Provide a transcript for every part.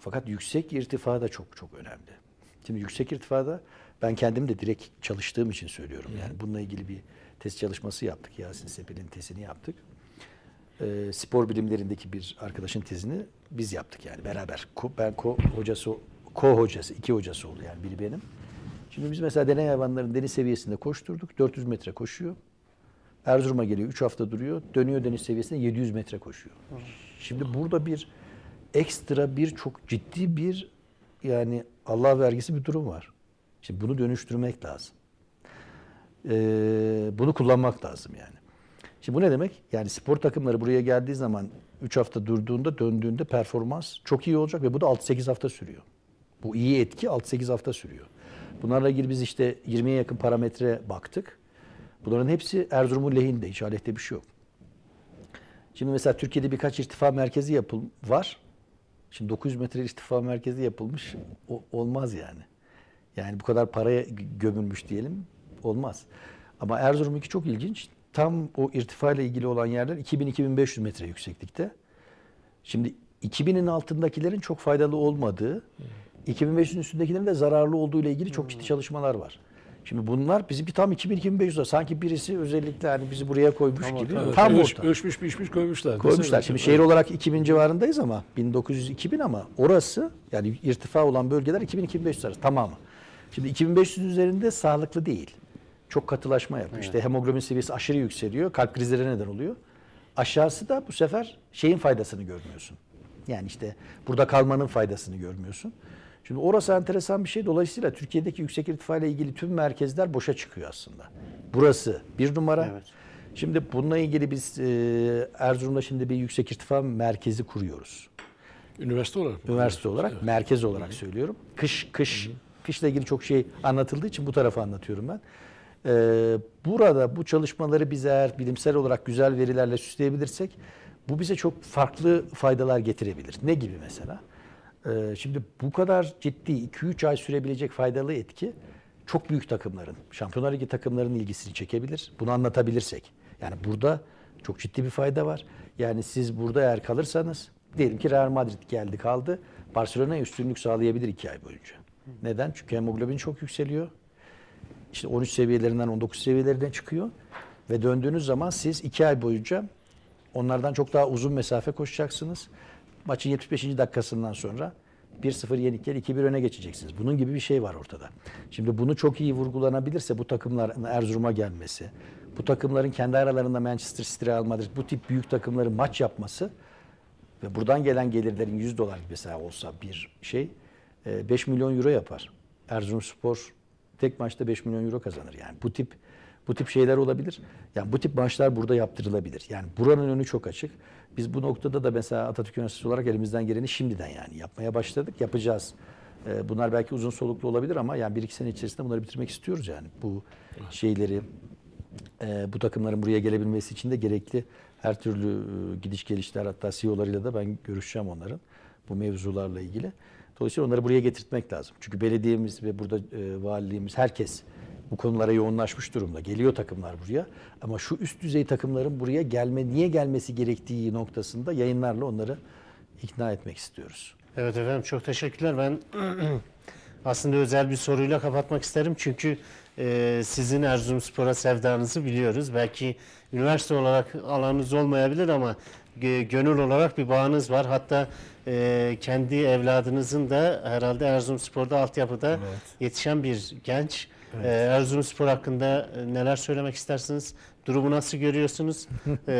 Fakat yüksek irtifa da çok çok önemli. Şimdi yüksek irtifada ben kendim de direkt çalıştığım için söylüyorum. Yani bununla ilgili bir test çalışması yaptık. Yasin Sepel'in tezini yaptık. Ee, spor bilimlerindeki bir arkadaşın tezini biz yaptık yani beraber. Ko- Ben ko hocası, ko hocası, iki hocası oldu yani biri benim. Şimdi biz mesela deney hayvanların deniz seviyesinde koşturduk. 400 metre koşuyor. Erzurum'a geliyor 3 hafta duruyor. Dönüyor deniz seviyesinde 700 metre koşuyor. Şimdi burada bir ekstra bir çok ciddi bir yani Allah vergisi bir durum var. Şimdi bunu dönüştürmek lazım. Ee, bunu kullanmak lazım yani. Şimdi bu ne demek? Yani spor takımları buraya geldiği zaman 3 hafta durduğunda döndüğünde performans çok iyi olacak ve bu da 6-8 hafta sürüyor. Bu iyi etki 6-8 hafta sürüyor. Bunlarla ilgili biz işte 20'ye yakın parametre baktık. Bunların hepsi Erzurum'un lehinde. Hiç aleyhte bir şey yok. Şimdi mesela Türkiye'de birkaç irtifa merkezi yapıl var. Şimdi 900 metre irtifa merkezi yapılmış. O, olmaz yani. Yani bu kadar paraya gö- gömülmüş diyelim. Olmaz. Ama Erzurum'unki çok ilginç. Tam o irtifa ile ilgili olan yerler 2000-2500 metre yükseklikte. Şimdi 2000'in altındakilerin çok faydalı olmadığı, 2500'ün üstündekilerin de zararlı olduğu ile ilgili çok ciddi çalışmalar var. Şimdi bunlar bizimki tam 2000-2500 var. Sanki birisi özellikle hani bizi buraya koymuş gibi. Evet, tam ölç- orta. Ölçmüş biçmiş koymuşlar. Koymuşlar. Şimdi şehir olarak 2000 civarındayız ama 1900-2000 ama orası yani irtifa olan bölgeler 2000-2500 arası tamamı. Şimdi 2500 üzerinde sağlıklı değil. Çok katılaşma yapıyor. İşte hemoglobin seviyesi aşırı yükseliyor. Kalp krizleri neden oluyor. Aşağısı da bu sefer şeyin faydasını görmüyorsun. Yani işte burada kalmanın faydasını görmüyorsun. Şimdi orası enteresan bir şey. Dolayısıyla Türkiye'deki yüksek irtifa ile ilgili tüm merkezler boşa çıkıyor aslında. Burası bir numara. Evet. Şimdi bununla ilgili biz e, Erzurum'da şimdi bir yüksek irtifa merkezi kuruyoruz. Üniversite olarak mı? Üniversite olarak, Evet. merkez olarak söylüyorum. Kış, kış, kışla ilgili çok şey anlatıldığı için bu tarafı anlatıyorum ben. Ee, burada bu çalışmaları biz eğer bilimsel olarak güzel verilerle süsleyebilirsek bu bize çok farklı faydalar getirebilir. Ne gibi mesela? Ee, şimdi bu kadar ciddi 2-3 ay sürebilecek faydalı etki çok büyük takımların, Şampiyonlar Ligi takımlarının ilgisini çekebilir. Bunu anlatabilirsek. Yani burada çok ciddi bir fayda var. Yani siz burada eğer kalırsanız diyelim ki Real Madrid geldi kaldı. Barcelona'ya üstünlük sağlayabilir 2 ay boyunca. Neden? Çünkü hemoglobin çok yükseliyor. İşte 13 seviyelerinden 19 seviyelerine çıkıyor. Ve döndüğünüz zaman siz 2 ay boyunca onlardan çok daha uzun mesafe koşacaksınız. Maçın 75. dakikasından sonra 1-0 yenikler 2-1 öne geçeceksiniz. Bunun gibi bir şey var ortada. Şimdi bunu çok iyi vurgulanabilirse bu takımların Erzurum'a gelmesi, bu takımların kendi aralarında Manchester City, Real Madrid bu tip büyük takımların maç yapması ve buradan gelen gelirlerin 100 dolar mesela olsa bir şey e, 5 milyon euro yapar. Erzurumspor tek maçta 5 milyon euro kazanır. Yani bu tip bu tip şeyler olabilir. Yani bu tip maçlar burada yaptırılabilir. Yani buranın önü çok açık. Biz bu noktada da mesela Atatürk Üniversitesi olarak elimizden geleni şimdiden yani yapmaya başladık. Yapacağız. E, Bunlar belki uzun soluklu olabilir ama yani bir iki sene içerisinde bunları bitirmek istiyoruz yani. Bu şeyleri e, bu takımların buraya gelebilmesi için de gerekli her türlü e, gidiş gelişler hatta CEO'larıyla da ben görüşeceğim onların bu mevzularla ilgili. Dolayısıyla onları buraya getirtmek lazım. Çünkü belediyemiz ve burada e, valiliğimiz herkes bu konulara yoğunlaşmış durumda. Geliyor takımlar buraya. Ama şu üst düzey takımların buraya gelme, niye gelmesi gerektiği noktasında yayınlarla onları ikna etmek istiyoruz. Evet efendim çok teşekkürler. Ben aslında özel bir soruyla kapatmak isterim. Çünkü e, sizin Erzurumspor'a sevdanızı biliyoruz. Belki üniversite olarak alanınız olmayabilir ama gö- gönül olarak bir bağınız var. Hatta e, kendi evladınızın da herhalde Erzurumspor'da altyapıda yetişen bir genç. E, Erzurumspor hakkında e, neler söylemek istersiniz? Durumu nasıl görüyorsunuz? E,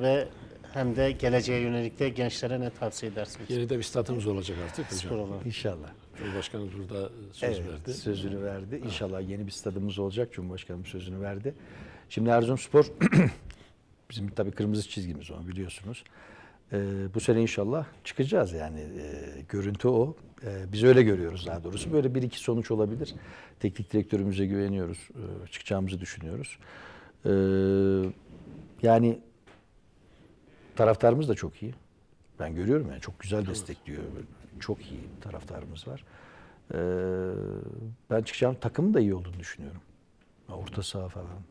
ve hem de geleceğe yönelik de gençlere ne tavsiye edersiniz? Yeni de bir statımız olacak artık Spor hocam. olarak. İnşallah. Cumhurbaşkanımız burada söz evet, verdi. Sözünü verdi. İnşallah yeni bir stadımız olacak. Cumhurbaşkanım sözünü verdi. Şimdi Erzurumspor bizim tabii kırmızı çizgimiz o biliyorsunuz. Ee, bu sene inşallah çıkacağız yani. Ee, görüntü o. Ee, biz öyle görüyoruz daha doğrusu. Böyle bir iki sonuç olabilir. Teknik direktörümüze güveniyoruz. Ee, çıkacağımızı düşünüyoruz. Ee, yani taraftarımız da çok iyi. Ben görüyorum yani çok güzel destekliyor. Çok iyi taraftarımız var. Ee, ben çıkacağım takımın da iyi olduğunu düşünüyorum. Orta saha falan,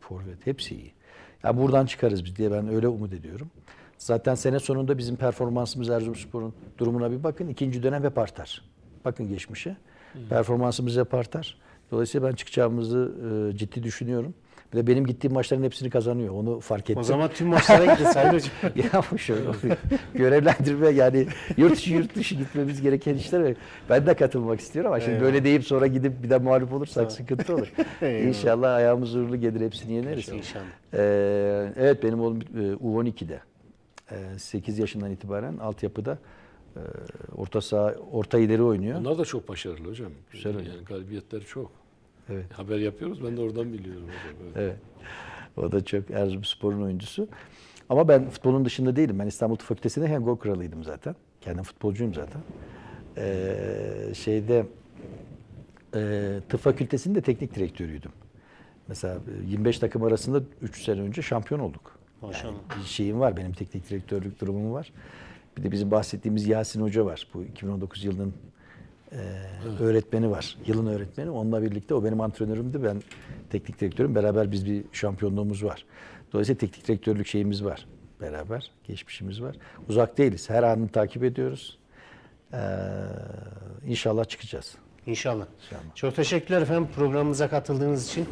forvet hepsi iyi. Ya buradan çıkarız biz diye ben öyle umut ediyorum. Zaten sene sonunda bizim performansımız Erzurumspor'un durumuna bir bakın. İkinci dönem hep artar. Bakın geçmişe. Performansımız hep artar. Dolayısıyla ben çıkacağımızı e, ciddi düşünüyorum. Bir de benim gittiğim maçların hepsini kazanıyor. Onu fark ettim. O zaman tüm maçlara gidin Sayın Hocam. ya bu şöyle görevlendirme yani yurt dışı yurt dışı gitmemiz gereken işler. Ben de katılmak istiyorum ama şimdi Eyvallah. böyle deyip sonra gidip bir de mağlup olursak sıkıntı olur. Eyvallah. İnşallah ayağımız uğurlu gelir hepsini yeneriz. İnşallah. Ee, evet benim oğlum e, U12'de. Ee, 8 yaşından itibaren altyapıda e, orta saha orta ileri oynuyor. Onlar da çok başarılı hocam. Güzel yani oynuyor. galibiyetleri çok. Evet. Haber yapıyoruz. Ben de oradan biliyorum hocam. Evet. Evet. O da çok Erzurumspor'un oyuncusu. Ama ben futbolun dışında değilim. Ben İstanbul Tıp Fakültesi'nde hem gol kralıydım zaten. Kendim futbolcuyum zaten. Ee, şeyde e, tıp fakültesinde teknik direktörüydüm. Mesela e, 25 takım arasında 3 sene önce şampiyon olduk. Maşallah. Bir şeyim var, benim teknik direktörlük durumum var. Bir de bizim bahsettiğimiz Yasin Hoca var. Bu 2019 yılının e, öğretmeni var. Yılın öğretmeni. Onunla birlikte o benim antrenörümdü. Ben teknik direktörüm. Beraber biz bir şampiyonluğumuz var. Dolayısıyla teknik direktörlük şeyimiz var. Beraber geçmişimiz var. Uzak değiliz. Her anını takip ediyoruz. Ee, inşallah çıkacağız. İnşallah. İnşallah. Çok teşekkürler efendim programımıza katıldığınız için.